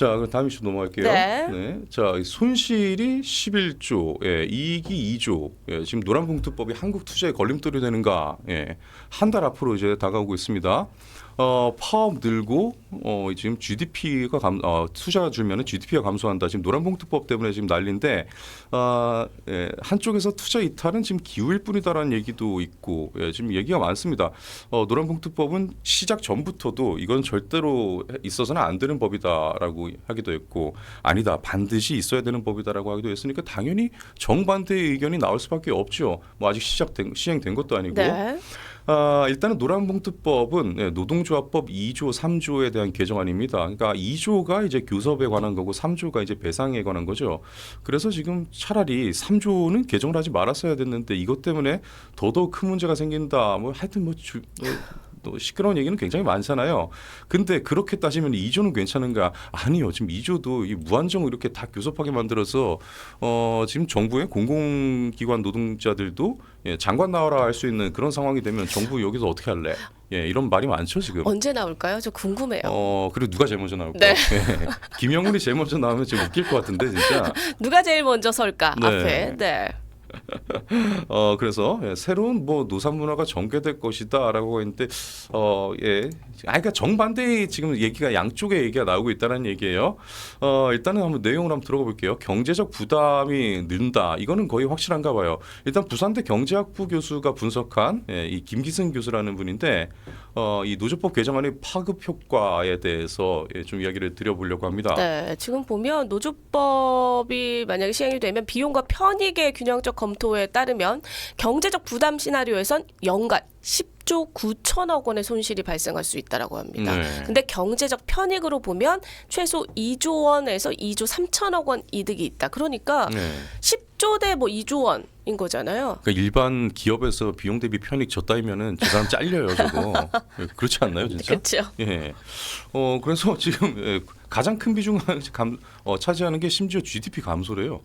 자, 그럼 다음 이슈 넘어갈게요. 네. 자, 이 손실이 11조, 예, 이익이 2조. 예, 지금 노란봉투법이 한국 투자에 걸림돌이 되는가? 예, 한 달 앞으로 이제 다가오고 있습니다. 어, 파업 늘고 어, 지금 GDP가 감, 어, 투자 줄면은 GDP가 감소한다. 지금 노란봉투법 때문에 지금 난리인데 아, 예, 한쪽에서 투자 이탈은 지금 기후일 뿐이다라는 얘기도 있고 예, 지금 얘기가 많습니다. 어, 노란봉투법은 시작 전부터도 이건 절대로 있어서는 안 되는 법이다라고 하기도 했고 아니다 반드시 있어야 되는 법이다라고 하기도 했으니까 당연히 정반대의 의견이 나올 수밖에 없죠. 뭐 아직 시작된 시행된 것도 아니고 네. 아, 일단은 노란봉투법은 예, 노동조합법 2조, 3조에 대한 개정안입니다. 그러니까 2조가 이제 교섭에 관한 거고 3조가 이제 배상에 관한 거죠. 그래서 지금 차라리 3조는 개정을 하지 말았어야 됐는데 이것 때문에 더더욱 큰 문제가 생긴다. 뭐 하여튼 뭐, 주, 뭐 또 시끄러운 얘기는 굉장히 많잖아요. 근데 그렇게 따지면 2조는 괜찮은가? 아니요. 지금 2조도 이 무한정 이렇게 다 교섭하게 만들어서 어, 지금 정부의 공공기관 노동자들도 예, 장관 나와라 할 수 있는 그런 상황이 되면 정부 여기서 어떻게 할래? 예, 이런 말이 많죠 지금. 언제 나올까요? 저 궁금해요. 어 그리고 누가 제일 먼저 나올까? 네. 예. 김영훈이 제일 먼저 나오면 좀 웃길 것 같은데 진짜. 누가 제일 먼저 설까 네. 앞에? 네. 어 그래서 예, 새로운 뭐 노사 문화가 전개될 것이다라고 했는데 어 예. 아 그러니까 정반대의 지금 얘기가 양쪽의 얘기가 나오고 있다는 얘기예요. 어 일단은 한번 내용을 한번 들어가 볼게요. 경제적 부담이 는다. 이거는 거의 확실한가 봐요. 일단 부산대 경제학부 교수가 분석한 예, 이 김기승 교수라는 분인데 어, 이 노조법 개정안의 파급 효과에 대해서 예, 좀 이야기를 드려보려고 합니다. 네, 지금 보면 노조법이 만약에 시행이 되면 비용과 편익의 균형적 검토에 따르면 경제적 부담 시나리오에선 연간 10조 9천억 원의 손실이 발생할 수 있다라고 합니다. 네. 근데 경제적 편익으로 보면 최소 2조 원에서 2조 3천억 원 이득이 있다. 그러니까 네. 10조 대 뭐 2조 원 인 거잖아요. 그러니까 일반 기업에서 비용 대비 편익 졌다면은 저 사람 잘려요, 저거. 예, 그렇지 않나요, 진짜? 그렇죠. 예. 어 그래서 지금 예, 가장 큰 비중을 감, 어, 차지하는 게 심지어 GDP 감소래요.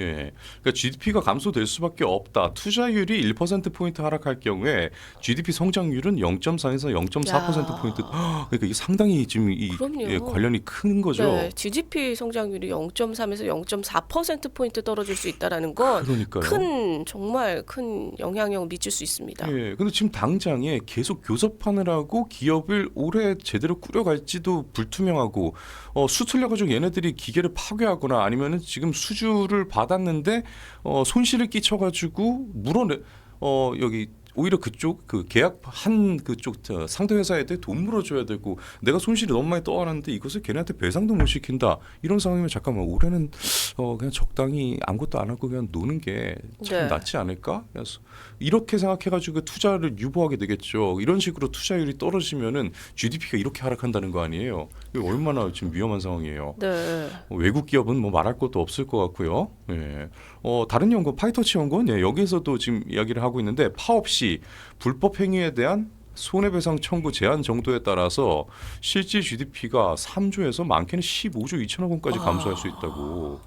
예. 그러니까 GDP가 감소될 수밖에 없다. 투자율이 1% 포인트 하락할 경우에 GDP 성장률은 0.4에서 0.4% 포인트. 그러니까 이게 상당히 지금 이 그럼요. 예, 관련이 큰 거죠. 네, GDP 성장률이 0.3에서 0.4% 포인트 떨어질 수 있다라는 건 그러니까요. 큰 정말 큰 영향력을 미칠 수 있습니다. 예, 근데 지금 당장에 계속 교섭하느라고 기업을 오래 제대로 꾸려갈지도 불투명하고 어, 수틀려 가지고 얘네들이 기계를 파괴하거나 아니면은 지금 수주를 받 았는데 어, 손실을 끼쳐가지고 물어내 어 여기 오히려 그쪽 그 계약 한 그쪽 저 상대 회사한테 돈 물어줘야 되고 내가 손실이 너무 많이 떠안았는데 이것을 걔네한테 배상도 못 시킨다 이런 상황이면 잠깐만 올해는 어 그냥 적당히 아무것도 안 하고 그냥 노는 게참 네. 낫지 않을까 그래서 이렇게 생각해가지고 투자를 유보하게 되겠죠 이런 식으로 투자율이 떨어지면은 GDP가 이렇게 하락한다는 거 아니에요 이거 얼마나 지금 위험한 상황이에요 네. 어, 외국 기업은 뭐 말할 것도 없을 것 같고요. 예. 어, 다른 연구원 파이터치 연구원 예, 여기에서도 지금 이야기를 하고 있는데 파 업시 불법 행위에 대한 손해배상 청구 제한 정도에 따라서 실질 GDP가 3조에서 많게는 15조 2천억 원까지 감소할 수 있다고.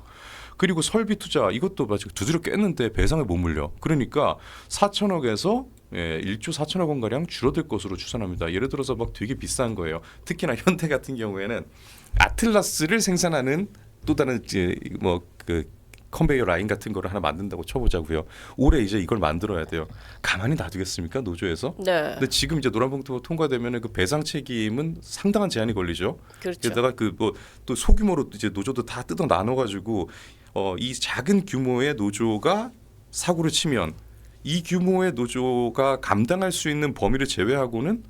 그리고 설비 투자 이것도 마치 두드려 깼는데 배상을 못 물려. 그러니까 4천억에서 예, 1조 4천억 원 가량 줄어들 것으로 추산합니다. 예를 들어서 막 되게 비싼 거예요. 특히나 현대 같은 경우에는 아틀라스를 생산하는 또 다른 이제 뭐그 컨베이어 라인 같은 거를 하나 만든다고 쳐보자고요. 올해 이제 이걸 만들어야 돼요. 가만히 놔두겠습니까 노조에서? 네. 근데 지금 이제 노란봉투가 통과되면은 그 배상 책임은 상당한 제한이 걸리죠. 그렇죠. 게다가 그 뭐 또 소규모로 이제 노조도 다 뜯어 나눠 가지고 어 이 작은 규모의 노조가 사고를 치면 이 규모의 노조가 감당할 수 있는 범위를 제외하고는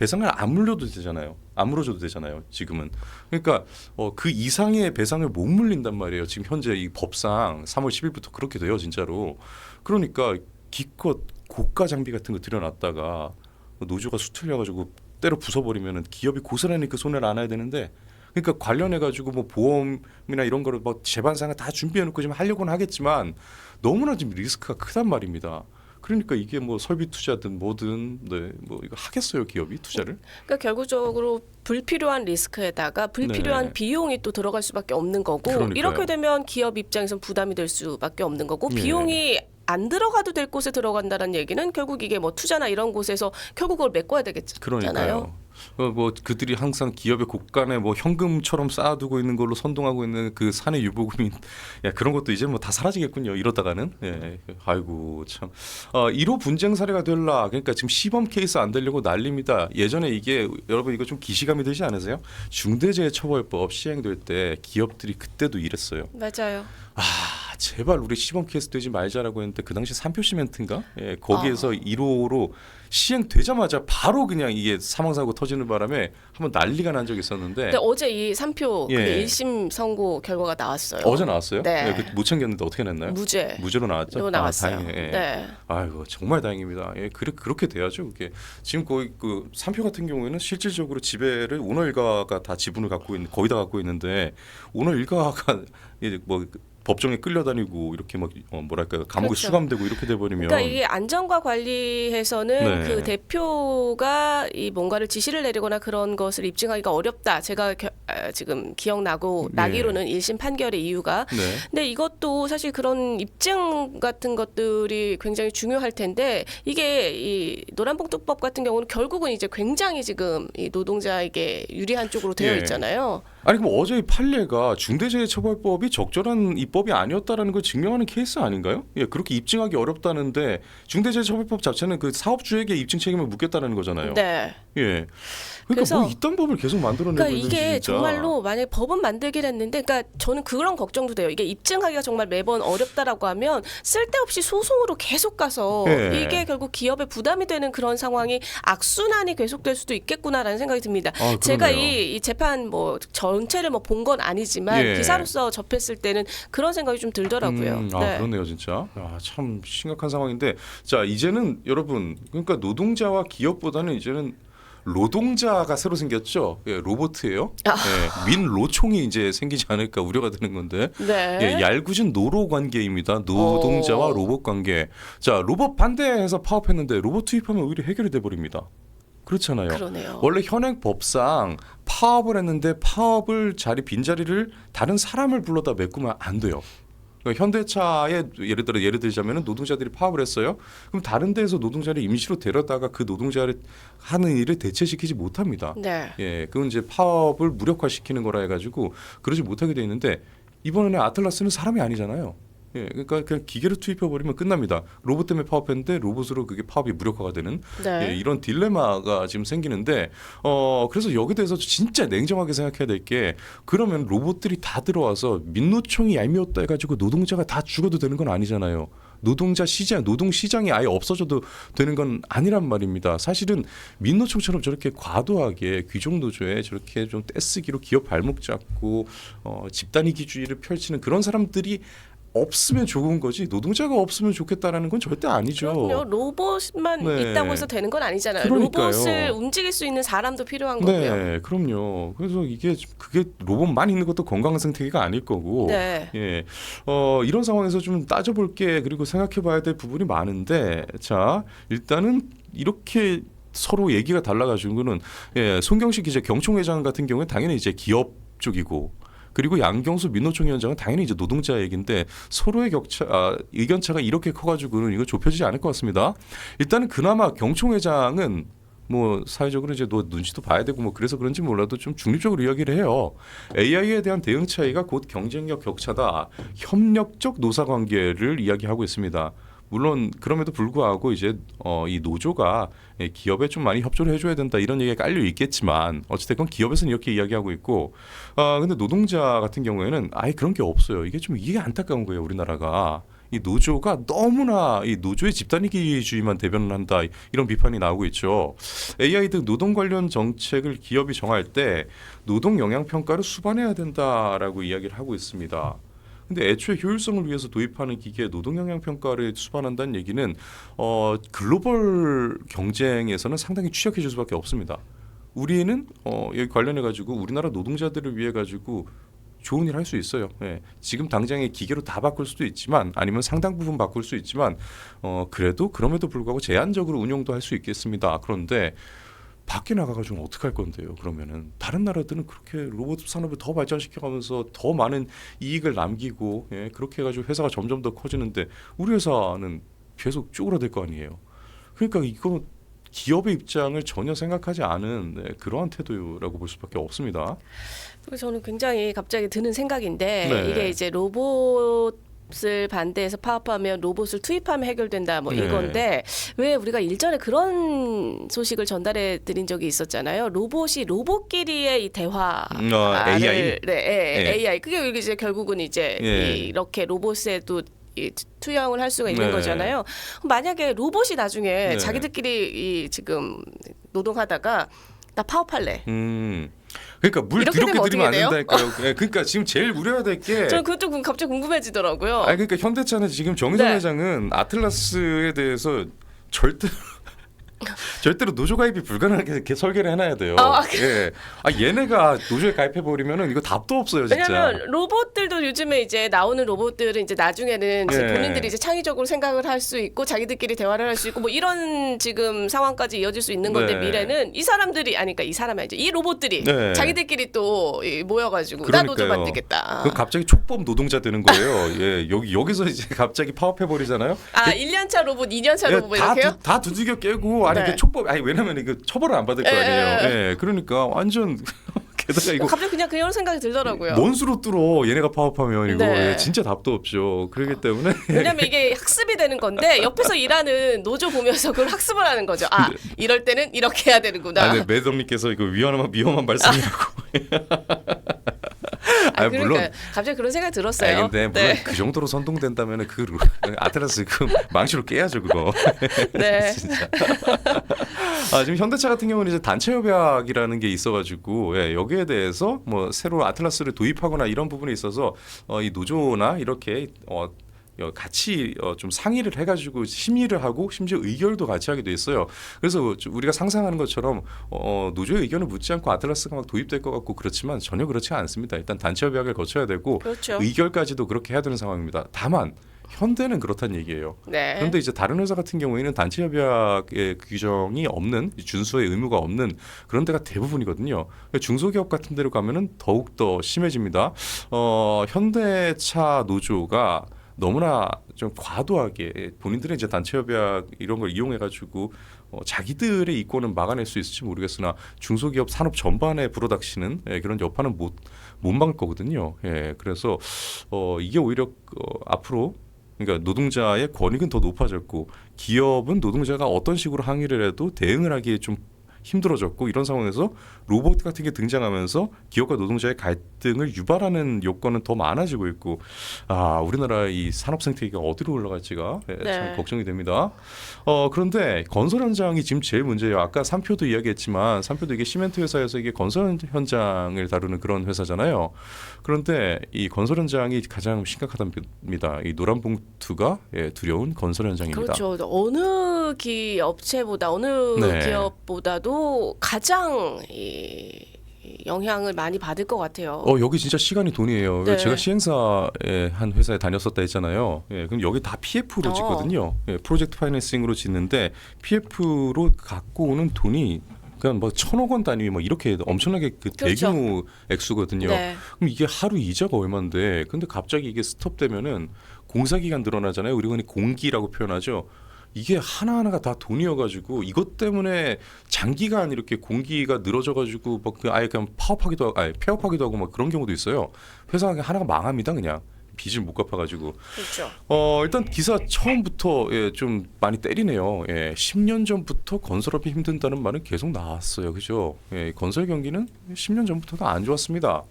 배상을 안 물려도 되잖아요. 안 물어줘도 되잖아요. 지금은. 그러니까 어, 그 이상의 배상을 못 물린단 말이에요. 지금 현재 이 법상 3월 10일부터 그렇게 돼요, 진짜로. 그러니까 기껏 고가 장비 같은 거 들여놨다가 노조가 수틀려 가지고 때려 부숴버리면은 기업이 고스란히 그 손해를 안아야 되는데 그러니까 관련해 가지고 뭐 보험이나 이런 거를 뭐 재반상을 다 준비해 놓고 지금 하려고는 하겠지만 너무나 지금 리스크가 크단 말입니다. 그러니까 이게 뭐 설비 투자든 뭐든 네 뭐 이거 하겠어요 기업이 투자를 그러니까 결국적으로 불필요한 리스크에다가 불필요한 네. 비용이 또 들어갈 수밖에 없는 거고 그러니까요. 이렇게 되면 기업 입장에선 부담이 될 수밖에 없는 거고 예. 비용이 안 들어가도 될 곳에 들어간다는 얘기는 결국 이게 뭐 투자나 이런 곳에서 결국 그걸 메꿔야 되겠잖아요. 그러니까요. 어, 뭐 그들이 항상 기업의 곳간에 뭐 현금처럼 쌓아두고 있는 걸로 선동하고 있는 그 사내 유보금이 야 그런 것도 이제 뭐 다 사라지겠군요. 이러다가는 예. 아이고 참. 어, 1호 분쟁 사례가 될라. 그러니까 지금 시범 케이스 안 되려고 난립니다. 예전에 이게 여러분 이거 좀 기시감이 들지 않으세요? 중대재해처벌법 시행될 때 기업들이 그때도 이랬어요. 맞아요. 아 제발 우리 시범 케이스 되지 말자라고 했는데 그 당시 삼표 시멘트인가 예, 거기에서 아. 1호로 시행되자마자 바로 그냥 이게 사망 사고 터지는 바람에 한번 난리가 난 적이 있었는데 근데 어제 이 3표 예. 그게 1심 선고 결과가 나왔어요. 어제 나왔어요? 네. 예, 그못 챙겼는데 어떻게 냈나요? 무죄. 무죄로 나왔죠? 로 나왔어요. 아, 다행이에요. 예. 네. 아이고 정말 다행입니다. 예, 그래 그렇게 돼야죠. 그게 지금 거의 그 삼표 같은 경우에는 실질적으로 지배를 오너 일가가 다 지분을 갖고 있는 거의 다 갖고 있는데 오너 일가가 뭐 법정에 끌려다니고 이렇게 막 어, 뭐랄까 감옥에 그렇죠. 수감되고 이렇게 돼 버리면 그러니까 이게 안전과 관리에서는 네. 그 대표가 이 뭔가를 지시를 내리거나 그런 것을 입증하기가 어렵다. 제가 겨- 아, 지금 기억나고 네. 나기로는 1심 판결의 이유가 네. 근데 이것도 사실 그런 입증 같은 것들이 굉장히 중요할 텐데 이게 이 노란봉투법 같은 경우는 결국은 이제 굉장히 지금 이 노동자에게 유리한 쪽으로 되어 예. 있잖아요. 아니 그럼 어제 이 판례가 중대재해처벌법이 적절한 입법이 아니었다라는 걸 증명하는 케이스 아닌가요? 예, 그렇게 입증하기 어렵다는데 중대재해처벌법 자체는 그 사업주에게 입증 책임을 묻겠다는 거잖아요. 네. 예. 그러니까 뭐 이딴 법을 계속 만들어내고 그러니까 있는지 진짜. 정말로 만약 에 법은 만들긴 했는데, 그러니까 저는 그런 걱정도 돼요. 이게 입증하기가 정말 매번 어렵다라고 하면 쓸데없이 소송으로 계속 가서 예. 이게 결국 기업에 부담이 되는 그런 상황이 악순환이 계속될 수도 있겠구나라는 생각이 듭니다. 아, 제가 그러네요. 이, 이 재판 뭐 전체를 뭐 본 건 아니지만 예. 기사로서 접했을 때는 그런 생각이 좀 들더라고요. 음, 아 네. 그렇네요 진짜 아, 참 심각한 상황인데 자 이제는 여러분 그러니까 노동자와 기업보다는 이제는 노동자가 새로 생겼죠 예, 로봇이에요 아. 예, 민 로총이 이제 생기지 않을까 우려가 되는 건데 네. 예, 얄궂은 노로 관계입니다 노동자와 어. 로봇 관계 자 로봇 반대해서 파업했는데 로봇 투입하면 오히려 해결이 돼 버립니다 그렇잖아요 그러네요. 원래 현행 법상 파업을 했는데 파업을 자리 빈자리를 다른 사람을 불러다 메꾸면 안 돼요. 그러니까 현대차에 예를 들어 예를 들자면은 노동자들이 파업을 했어요. 그럼 다른 데에서 노동자를 임시로 데려다가 그 노동자를 하는 일을 대체시키지 못합니다. 네. 예, 그건 이제 파업을 무력화시키는 거라 해가지고 그러지 못하게 돼 있는데 이번에 아틀라스는 사람이 아니잖아요. 예, 그러니까 그냥 기계를 투입해 버리면 끝납니다. 로봇 때문에 파업했는데 로봇으로 그게 파업이 무력화가 되는 네. 예, 이런 딜레마가 지금 생기는데 어 그래서 여기 대해서 진짜 냉정하게 생각해야 될 게 그러면 로봇들이 다 들어와서 민노총이 얄미웠다 해가지고 노동자가 다 죽어도 되는 건 아니잖아요. 노동자 시장, 노동 시장이 아예 없어져도 되는 건 아니란 말입니다. 사실은 민노총처럼 저렇게 과도하게 귀족 노조에 저렇게 좀 떼쓰기로 기업 발목 잡고 어, 집단 이기주의를 펼치는 그런 사람들이 없으면 좋은 거지 노동자가 없으면 좋겠다라는 건 절대 아니죠. 그럼요. 로봇만 네. 있다고 해서 되는 건 아니잖아요. 그러니까요. 로봇을 움직일 수 있는 사람도 필요한 거고요. 네, 그럼요. 그래서 이게 그게 로봇만 있는 것도 건강 생태계가 아닐 거고. 네. 예, 어, 이런 상황에서 좀 따져볼 게 그리고 생각해 봐야 될 부분이 많은데, 자 일단은 이렇게 서로 얘기가 달라가지고는 예, 송경식 기자 경총회장 같은 경우는 당연히 이제 기업 쪽이고. 그리고 양경수 민노총 위원장은 당연히 이제 노동자 얘기인데 서로의 격차 아, 의견 차가 이렇게 커가지고는 이거 좁혀지지 않을 것 같습니다. 일단은 그나마 경총 회장은 뭐 사회적으로 이제 너 눈치도 봐야 되고 뭐 그래서 그런지 몰라도 좀 중립적으로 이야기를 해요. AI에 대한 대응 차이가 곧 경쟁력 격차다. 협력적 노사 관계를 이야기하고 있습니다. 물론 그럼에도 불구하고 이제 어, 이 노조가 예, 기업에 좀 많이 협조를 해줘야 된다 이런 얘기가 깔려 있겠지만 어찌됐건 기업에서는 이렇게 이야기하고 있고 아 근데 노동자 같은 경우에는 아예 그런 게 없어요. 이게 좀 이게 안타까운 거예요 우리나라가. 이 노조가 너무나 이 노조의 집단이기주의만 대변을 한다 이런 비판이 나오고 있죠. AI 등 노동 관련 정책을 기업이 정할 때 노동 영향 평가를 수반해야 된다라고 이야기를 하고 있습니다. 근데 애초에 효율성을 위해서 도입하는 기계에 노동 영향 평가를 수반한다는 얘기는 어 글로벌 경쟁에서는 상당히 취약해질 수밖에 없습니다. 우리는 어 여기 관련해 가지고 우리나라 노동자들을 위해 가지고 좋은 일 할 수 있어요. 예. 지금 당장에 기계로 다 바꿀 수도 있지만 아니면 상당 부분 바꿀 수 있지만 어 그래도 그럼에도 불구하고 제한적으로 운영도 할 수 있겠습니다. 그런데 밖에 나가가지고 어떻게 할 건데요? 그러면은 다른 나라들은 그렇게 로봇 산업을 더 발전시켜가면서 더 많은 이익을 남기고 예, 그렇게 해가지고 회사가 점점 더 커지는데 우리 회사는 계속 쪼그라들 거 아니에요. 그러니까 이거 기업의 입장을 전혀 생각하지 않은 네, 그러한 태도라고 볼 수밖에 없습니다. 저는 굉장히 갑자기 드는 생각인데 네. 이게 이제 로봇 을 반대해서 파업하면 로봇을 투입하면 해결된다 뭐 네. 이건데 왜 우리가 일전에 그런 소식을 전달해 드린 적이 있었잖아요. 로봇이 로봇끼리의 이 대화를 음, 어, AI? 네, 예, 예. AI 그게 이제 결국은 이제 예. 이- 이렇게 로봇에도 이 투영을 할 수가 있는 네. 거잖아요. 만약에 로봇이 나중에 네. 자기들끼리 이 지금 노동하다가 나 파업할래. 음. 그러니까 물 이렇게 되면 들이면 안 어떻게 돼요? 된다니까요. 예, 그러니까 지금 제일 우려해야 될 게. 저는 그것도 궁- 갑자기 궁금해지더라고요. 아니 그러니까 현대차는 지금 정의선 네. 회장은 아틀라스에 대해서 절대로 절대로 노조 가입이 불가능하게 이렇게 설계를 해놔야 돼요. 아, 예. 아 얘네가 노조에 가입해 버리면은 이거 답도 없어요, 진짜. 왜냐면 로봇들도 요즘에 이제 나오는 로봇들은 이제 나중에는 이제 예. 본인들이 이제 창의적으로 생각을 할 수 있고 자기들끼리 대화를 할 수 있고 뭐 이런 지금 상황까지 이어질 수 있는 건데 네. 미래는 이 사람들이 아니 그러니까 이 사람이 이제 이 로봇들이 네. 자기들끼리 또이 모여가지고 나 노조. 만들겠다. 그 갑자기 촉법 노동자 되는 거예요. 예, 여기 여기서 이제 갑자기 파업해 버리잖아요. 아 1년차 로봇, 2년차 예, 로봇 뭐 다, 이렇게요? 두, 다 두들겨 깨고 아니 네. 그 촉법 아니 왜냐면 이거 처벌을 안 받을 거 예, 아니에요. 예. 예, 그러니까 완전 게다가 이거 갑자기 그냥 그런 생각이 들더라고요. 뭔 수로 뚫어 얘네가 파업하면 이거 네. 예, 진짜 답도 없죠. 그러기 때문에 왜냐면 이게 학습이 되는 건데 옆에서 일하는 노조 보면서 그걸 학습을 하는 거죠. 아 이럴 때는 이렇게 해야 되는구나. 아, 네, 매덤님께서 이거 위험한 위험한 말씀이라고. 아, 그러니까 물론. 갑자기 그런 생각 이 들었어요. 아 근데 물론 네. 그 정도로 선동된다면 그 루- 아틀라스 그 망치로 깨야죠 그거. 네. 진짜. 아 지금 현대차 같은 경우는 이제 단체 협약이라는 게 있어가지고 예, 여기에 대해서 뭐 새로 아틀라스를 도입하거나 이런 부분에 있어서 어, 이 노조나 이렇게 어, 어, 같이 어, 좀 상의를 해가지고 심의를 하고 심지어 의결도 같이 하게 돼 있어요. 그래서 좀 우리가 상상하는 것처럼 어, 노조의 의견을 묻지 않고 아틀라스가 막 도입될 것 같고 그렇지만 전혀 그렇지 않습니다. 일단 단체 협약을 거쳐야 되고 그렇죠. 의결까지도 그렇게 해야 되는 상황입니다. 다만 현대는 그렇다는 얘기예요. 네. 그런데 이제 다른 회사 같은 경우에는 단체 협약의 규정이 없는 준수의 의무가 없는 그런 데가 대부분이거든요. 중소기업 같은 데로 가면은 더욱 더 심해집니다. 어, 현대차 노조가 너무나 좀 과도하게 본인들의 이제 단체 협약 이런 걸 이용해 가지고 어, 자기들의 이권은 막아낼 수 있을지 모르겠으나 중소기업 산업 전반에 불어닥치는 예, 그런 여파는 못 못 막을 거거든요. 예, 그래서 어, 이게 오히려 어, 앞으로 그러니까 노동자의 권익은 더 높아졌고 기업은 노동자가 어떤 식으로 항의를 해도 대응을 하기에 좀 힘들어졌고 이런 상황에서 로봇 같은 게 등장하면서 기업과 노동자의 갈등을 유발하는 요건은 더 많아지고 있고 아 우리나라 이 산업 생태계가 어디로 올라갈지가 예, 네. 참 걱정이 됩니다. 어 그런데 건설 현장이 지금 제일 문제예요. 아까 삼표도 이야기했지만 삼표도 이게 시멘트 회사에서 이게 건설 현장을 다루는 그런 회사잖아요. 그런데 이 건설 현장이 가장 심각하답니다. 이 노란 봉투가 예, 두려운 건설 현장입니다. 그렇죠. 어느 기 업체보다 어느 네. 기업보다도 가장 이, 이 영향을 많이 받을 것 같아요. 어 여기 진짜 시간이 돈이에요. 네. 제가 시행사의 한 회사에 다녔었다 했잖아요. 예, 그럼 여기 다 PF로 어. 짓거든요. 예, 프로젝트 파이낸싱으로 짓는데 PF로 갖고 오는 돈이 그냥 뭐 천억 원 단위 뭐 이렇게 엄청나게 그 그렇죠. 대규모 액수거든요. 네. 그럼 이게 하루 이자가 얼마인데 근데 갑자기 이게 스톱되면은 공사 기간 늘어나잖아요. 우리가 공기라고 표현하죠. 이게 하나하나가 다 돈이어가지고 이것 때문에 장기간 이렇게 공기가 늘어져가지고 뭐그 아예 그냥 파업하기도 하고 아예 폐업하기도 하고 막 그런 경우도 있어요. 회사가 하나가 망합니다 그냥 빚을 못 갚아가지고 그렇죠. 어 일단 기사 처음부터 예, 좀 많이 때리네요. 예, 10년 전부터 건설업이 힘든다는 말은 계속 나왔어요, 그죠? 예, 건설 경기는 10년 전부터도 안 좋았습니다.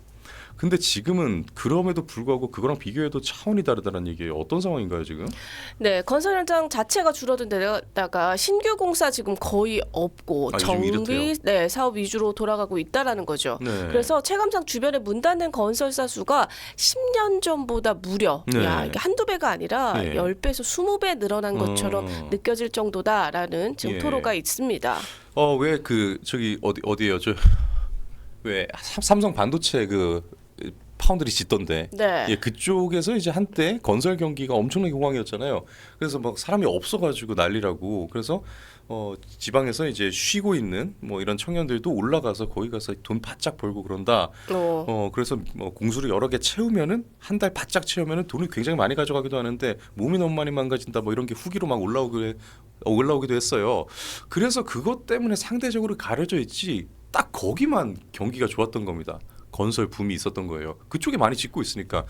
근데 지금은 그럼에도 불구하고 그거랑 비교해도 차원이 다르다는 얘기예요. 어떤 상황인가요 지금? 네, 건설 현장 자체가 줄어든 데다가 신규 공사 지금 거의 없고 아, 요즘 이렇대요. 정비 네, 사업 위주로 돌아가고 있다라는 거죠. 네. 그래서 체감상 주변에 문 닫는 건설사 수가 10년 전보다 무려 네. 야, 이게 한두 배가 아니라 네. 10배에서 20배 늘어난 것처럼 어. 느껴질 정도다라는 지금 예. 토로가 있습니다. 어 왜 그 저기 어디 어디예요? 저 왜 삼성 반도체 그 파운드리 짓던데. 네. 예, 그쪽에서 이제 한때 건설 경기가 엄청나게 호황이었잖아요. 그래서 막 사람이 없어가지고 난리라고. 그래서 어, 지방에서 이제 쉬고 있는 뭐 이런 청년들도 올라가서 거기 가서 돈 바짝 벌고 그런다. 어. 어, 그래서 뭐 공수를 여러 개 채우면은 한 달 바짝 채우면은 돈을 굉장히 많이 가져가기도 하는데 몸이 너무 많이 망가진다. 뭐 이런 게 후기로 막 올라오고 올라오기도 했어요. 그래서 그것 때문에 상대적으로 가려져 있지 딱 거기만 경기가 좋았던 겁니다. 건설 붐이 있었던 거예요. 그쪽에 많이 짓고 있으니까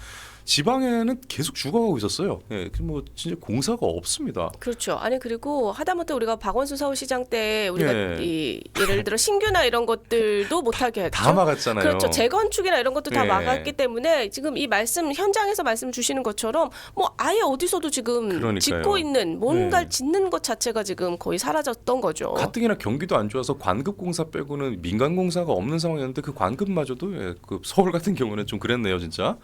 지방에는 계속 죽어가고 있었어요. 예, 그뭐 진짜 공사가 없습니다. 그렇죠. 아니 그리고 하다못해 우리가 박원순 서울시장 때 우리가 예. 이 예를 들어 신규나 이런 것들도 못하게 했죠. 다 막았잖아요. 그렇죠. 재건축이나 이런 것도 다 예. 막았기 때문에 지금 이 말씀 현장에서 말씀 주시는 것처럼 뭐 아예 어디서도 지금 그러니까요. 짓고 있는 뭔가를 예. 짓는 것 자체가 지금 거의 사라졌던 거죠. 가뜩이나 경기도 안 좋아서 관급 공사 빼고는 민간 공사가 없는 상황이었는데 그 관급마저도 예, 그 서울 같은 경우는 좀 그랬네요 진짜.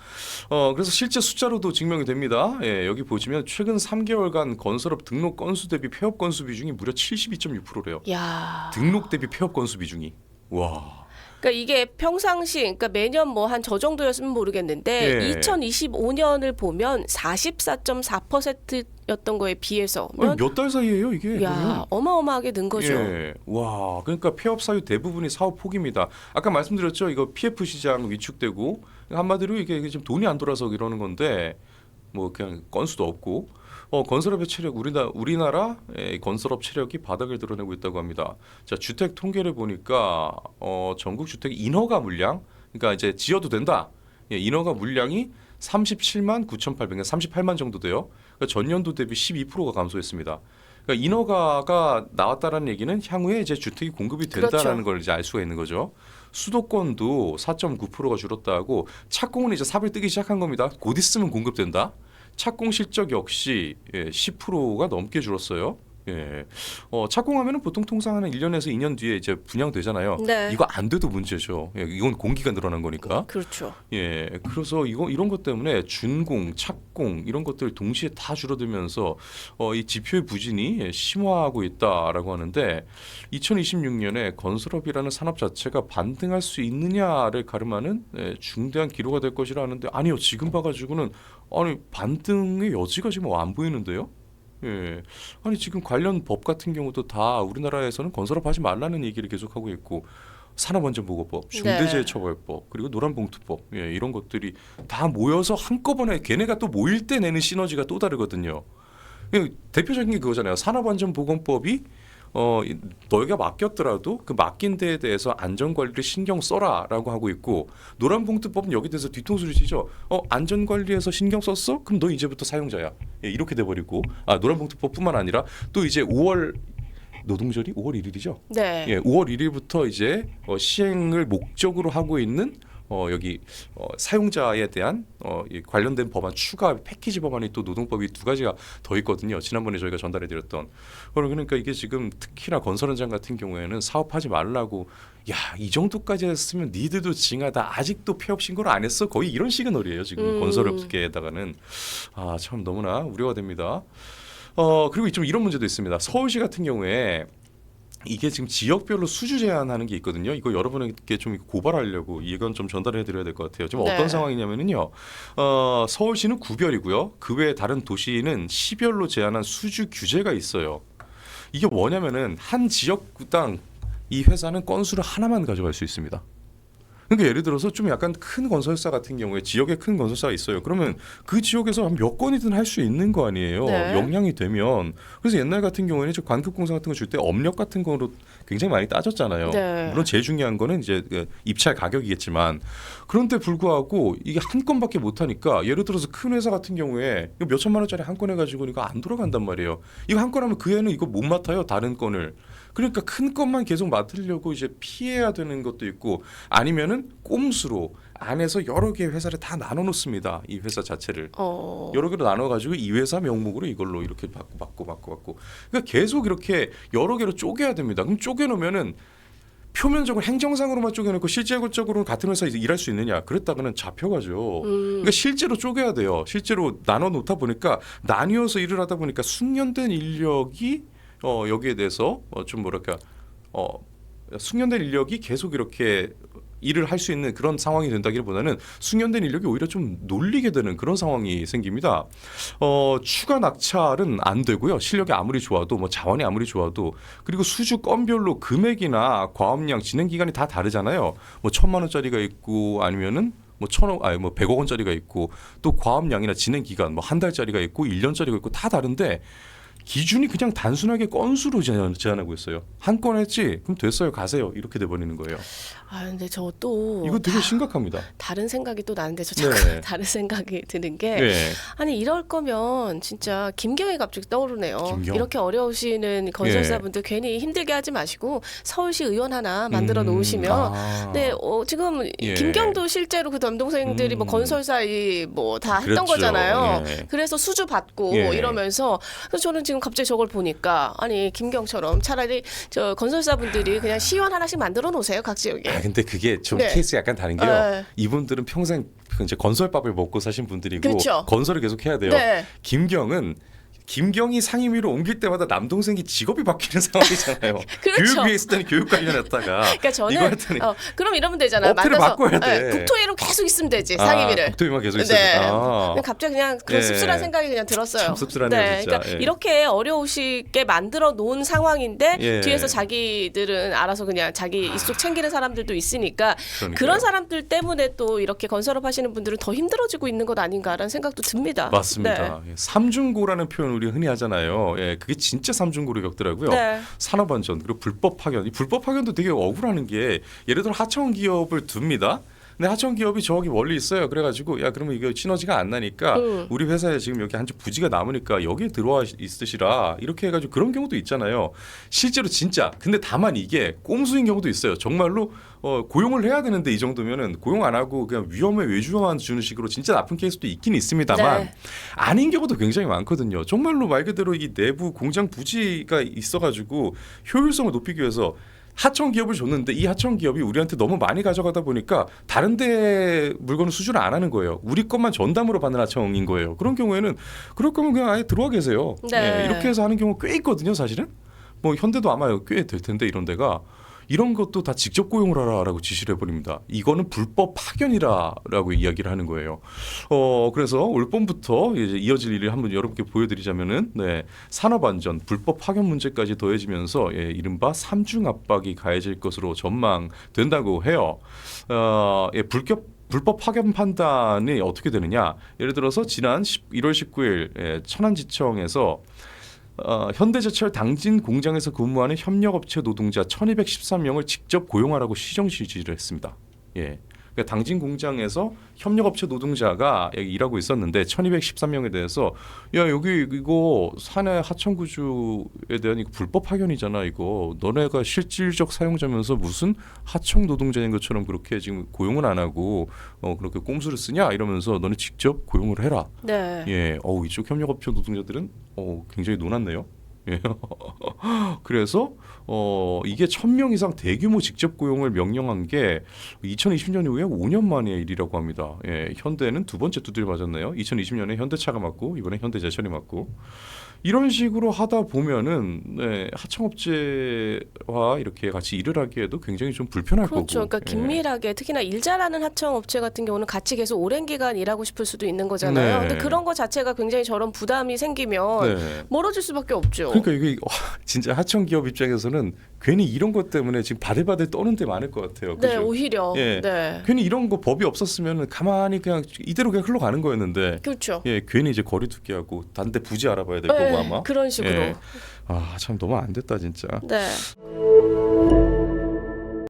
어 그래서 실제 숫자로도 증명이 됩니다. 예, 여기 보시면 최근 3개월간 건설업 등록 건수 대비 폐업 건수 비중이 무려 72.6%래요. 야. 등록 대비 폐업 건수 비중이 와. 그러니까 이게 평상시 그러니까 매년 뭐 한 저 정도였으면 모르겠는데 예. 2025년을 보면 44.4%였던 거에 비해서면 몇달 사이에요 이게? 야, 그러면? 어마어마하게 는 거죠. 예. 와, 그러니까 폐업 사유 대부분이 사업 포기입니다. 아까 말씀드렸죠. 이거 PF 시장 위축되고 한마디로 이게 지금 돈이 안 돌아서 이러는 건데 뭐 그냥 건수도 없고 어, 건설업의 체력 우리나 우리나라 의 건설업 체력이 바닥을 드러내고 있다고 합니다. 자, 주택 통계를 보니까 어, 전국 주택 인허가 물량 그러니까 이제 지어도 된다. 예, 인허가 물량이 37만 9,800, 38만 정도 돼요. 그러니까 전년도 대비 12%가 감소했습니다. 그러니까 인허가가 나왔다라는 얘기는 향후에 이제 주택이 공급이 된다라는 그렇죠. 걸 이제 알 수가 있는 거죠. 수도권도 4.9%가 줄었다고 착공은 이제 삽을 뜨기 시작한 겁니다. 곧 있으면 공급된다. 착공 실적 역시 예, 10%가 넘게 줄었어요. 예. 어, 착공하면은 보통 통상 한 1년에서 2년 뒤에 이제 분양되잖아요. 네. 이거 안 돼도 문제죠. 예, 이건 공기가 늘어난 거니까. 그렇죠. 예, 그래서 이거 이런 것 때문에 준공, 착공 이런 것들 동시에 다 줄어들면서 어, 이 지표의 부진이 예, 심화하고 있다라고 하는데 2026년에 건설업이라는 산업 자체가 반등할 수 있느냐를 가름하는 예, 중대한 기로가 될 것이라 하는데 아니요 지금 봐 가지고는 아니 반등의 여지가 지금 안 보이는데요. 예, 아니 지금 관련 법 같은 경우도 다 우리나라에서는 건설업 하지 말라는 얘기를 계속하고 있고 산업안전보건법, 중대재해처벌법, 그리고 노란봉투법 예, 이런 것들이 다 모여서 한꺼번에 걔네가 또 모일 때 내는 시너지가 또 다르거든요. 예, 대표적인 게 그거잖아요. 산업안전보건법이 어 이- 너희가 맡겼더라도 그 맡긴 데에 대해서 안전관리를 신경 써라라고 하고 있고 노란봉투법은 여기 대해서 뒤통수를 치죠. 어 안전관리에서 신경 썼어? 그럼 너 이제부터 사용자야. 예, 이렇게 돼버리고 아 노란봉투법뿐만 아니라 또 이제 5월 노동절이 5월 1일이죠. 네. 예, 5월 1일부터 이제 어, 시행을 목적으로 하고 있는 어, 여기 어, 사용자에 대한 어, 이 관련된 법안 추가 패키지 법안이 또 노동법이 두 가지가 더 있거든요. 지난번에 저희가 전달해드렸던. 그러니까 이게 지금 특히나 건설 현장 같은 경우에는 사업하지 말라고 야 이 정도까지 했으면 니들도 징하다 아직도 폐업 신고를 안 했어 거의 이런 시그널이에요 지금 음. 건설업계에다가는 아 참 너무나 우려가 됩니다. 어 그리고 좀 이런 문제도 있습니다. 서울시 같은 경우에 이게 지금 지역별로 수주 제한하는 게 있거든요. 이거 여러분에게 좀 고발하려고 이건 좀 전달해 드려야 될 것 같아요. 지금 네. 어떤 상황이냐면은요. 어, 서울시는 구별이고요. 그 외에 다른 도시는 시별로 제한한 수주 규제가 있어요. 이게 뭐냐면은 한 지역당 이 회사는 건수를 하나만 가져갈 수 있습니다. 그러니까 예를 들어서 좀 약간 큰 건설사 같은 경우에 지역에 큰 건설사가 있어요. 그러면 그 지역에서 한 몇 건이든 할 수 있는 거 아니에요. 네. 역량이 되면. 그래서 옛날 같은 경우에는 저 관급공사 같은 거 줄 때 업력 같은 거로 굉장히 많이 따졌잖아요. 네. 물론 제일 중요한 거는 이제 그 입찰 가격이겠지만 그런데 불구하고 이게 한 건밖에 못 하니까 예를 들어서 큰 회사 같은 경우에 몇 천만 원짜리 한 건 해가지고 이거 안 돌아간단 말이에요. 이거 한 건 하면 그 애는 이거 못 맡아요. 다른 건을. 그러니까 큰 것만 계속 맡으려고 이제 피해야 되는 것도 있고 아니면은 꼼수로 안에서 여러 개의 회사를 다 나눠 놓습니다. 이 회사 자체를. 어. 여러 개로 나눠 가지고 이 회사 명목으로 이걸로 이렇게 받고 받고 받고 받고 그러니까 계속 이렇게 여러 개로 쪼개야 됩니다. 그럼 쪼개 놓으면은 표면적으로 행정상으로만 쪼개놓고 실제적으로는 같은 회사에서 일할 수 있느냐 그랬다가는 잡혀가죠. 음. 그러니까 실제로 쪼개야 돼요. 실제로 나눠 놓다 보니까 나뉘어서 일을 하다 보니까 숙련된 인력이 어, 여기에 대해서 어, 좀 뭐랄까 어, 숙련된 인력이 계속 이렇게 일을 할 수 있는 그런 상황이 된다기보다는 숙련된 인력이 오히려 좀 놀리게 되는 그런 상황이 생깁니다. 어, 추가 낙찰은 안 되고요. 실력이 아무리 좋아도 뭐 자원이 아무리 좋아도 그리고 수주 건별로 금액이나 과업량 진행 기간이 다 다르잖아요. 뭐 천만 원짜리가 있고 아니면은 뭐 천억 아니 뭐 백억 원짜리가 있고 또 과업량이나 진행 기간 뭐 한 달짜리가 있고 일 년짜리가 있고 다 다른데 기준이 그냥 단순하게 건수로 제한, 제한하고 있어요. 한 건 했지, 그럼 됐어요, 가세요. 이렇게 돼 버리는 거예요. 아 근데 저 또 이거 되게 심각합니다. 다른 생각이 또 나는데 저 네. 잠깐 다른 생각이 드는 게 네. 아니 이럴 거면 진짜 김경이 갑자기 떠오르네요. 김경? 이렇게 어려우시는 건설사분들 괜히 힘들게 하지 마시고 서울시 의원 하나 만들어 음, 놓으시면 아. 네, 어, 지금 예. 김경도 실제로 그 남동생들이 뭐 음. 건설사 뭐다 했던 그랬죠. 거잖아요. 예. 그래서 수주 받고 예. 이러면서 그래서 저는 지금 갑자기 저걸 보니까 아니 김경처럼 차라리 저 건설사분들이 그냥 시원 하나씩 만들어 놓으세요 각 지역에. 아 근데 그게 좀 네. 케이스 약간 다른 게요. 네. 이분들은 평생 이제 건설밥을 먹고 사신 분들이고 그렇죠. 건설을 계속 해야 돼요. 네. 김경은 김경이 상임위로 옮길 때마다 남동생이 직업이 바뀌는 상황이잖아요. 그렇죠. 교육위에 있을 때는 교육 관련했다가 그러니까 저는 어, 그럼 이러면 되잖아요. 업태를 바꿔야 돼. 네, 국토위로 계속 있으면 되지 아, 상임위를. 국토위만 계속 있어야 네. 돼. 아. 갑자기 그냥 그런 예. 씁쓸한 생각이 그냥 들었어요. 참 씁쓸하네요, 진짜. 그러니까 예. 이렇게 어려우시게 만들어 놓은 상황인데 예. 뒤에서 자기들은 알아서 그냥 자기 입속 챙기는 사람들도 있으니까 그러니까요. 그런 사람들 때문에 또 이렇게 건설업 하시는 분들은 더 힘들어지고 있는 것 아닌가라는 생각도 듭니다. 맞습니다. 네. 예, 삼중고라는 표현 우리 흔히 하잖아요. 예, 그게 진짜 삼중고를 겪더라고요. 네. 산업안전 그리고 불법 파견. 이 불법 파견도 되게 억울하는 게 예를 들어 하청 기업을 둡니다. 근데 하청 기업이 저기 멀리 있어요. 그래가지고 야 그러면 이거 시너지가 안 나니까 음. 우리 회사에 지금 여기 한쪽 부지가 남으니까 여기에 들어와 있으시라 이렇게 해가지고 그런 경우도 있잖아요. 실제로 진짜 근데 다만 이게 꼼수인 경우도 있어요. 정말로 어, 고용을 해야 되는데 이 정도면은 고용 안 하고 그냥 위험에 외주만 주는 식으로 진짜 나쁜 케이스도 있긴 있습니다만 네. 아닌 경우도 굉장히 많거든요. 정말로 말 그대로 이 내부 공장 부지가 있어가지고 효율성을 높이기 위해서 하청 기업을 줬는데 이 하청 기업이 우리한테 너무 많이 가져가다 보니까 다른 데 물건을 수주를 안 하는 거예요. 우리 것만 전담으로 받는 하청인 거예요. 그런 경우에는 그럴 거면 그냥 아예 들어와 계세요. 네. 예, 이렇게 해서 하는 경우 꽤 있거든요, 사실은. 뭐 현대도 아마 꽤 될 텐데 이런 데가 이런 것도 다 직접 고용을 하라라고 지시를 해버립니다. 이거는 불법 파견이라라고 이야기를 하는 거예요. 어 그래서 올 봄부터 이제 이어질 일을 한번 여러분께 보여드리자면은 네 산업안전 불법 파견 문제까지 더해지면서 예, 이른바 삼중 압박이 가해질 것으로 전망된다고 해요. 어, 예, 불법 불법 파견 판단이 어떻게 되느냐? 예를 들어서 지난 10, 1월 19일 예, 천안지청에서 어, 현대제철 당진 공장에서 근무하는 협력업체 노동자 1,213명을 직접 고용하라고 시정 지시를 했습니다. 예. 그러니까 당진 공장에서 협력업체 노동자가 여기 일하고 있었는데 1,213명에 대해서 야 여기 이거 산해 하청구주에 대한 이거 불법 파견이잖아 이거 너네가 실질적 사용자면서 무슨 하청 노동자인 것처럼 그렇게 지금 고용을 안 하고 어 그렇게 꼼수를 쓰냐 이러면서 너네 직접 고용을 해라 네. 예, 어우 이쪽 협력업체 노동자들은 어 굉장히 놀았네요. 예. 그래서 어 이게 천 명 이상 대규모 직접 고용을 명령한 게 2020년 이후에 5년 만의 일이라고 합니다. 예, 현대는 두 번째 두드려 맞았네요. 2020년에 현대차가 맞고 이번에 현대제철이 맞고 이런 식으로 하다 보면은 네, 하청업체와 이렇게 같이 일을 하기에도 굉장히 좀 불편할 그렇죠. 거고. 그러니까 예. 긴밀하게 특히나 일 잘하는 하청 업체 같은 경우는 같이 계속 오랜 기간 일하고 싶을 수도 있는 거잖아요. 네. 근데 그런 거 자체가 굉장히 저런 부담이 생기면 네. 멀어질 수밖에 없죠. 그러니까 이게 와, 진짜 하청 기업 입장에서는 괜히 이런 것 때문에 지금 바들바들 떠는 데 많을 것 같아요. 네, 그죠? 오히려. 예. 네. 괜히 이런 거 법이 없었으면 가만히 그냥 이대로 그냥 흘러가는 거였는데 그렇죠. 예 괜히 이제 거리 두기 하고 단데 부지 알아봐야 될 네, 거고 네, 아마 그런 식으로. 예. 아참 너무 안 됐다 진짜. 네.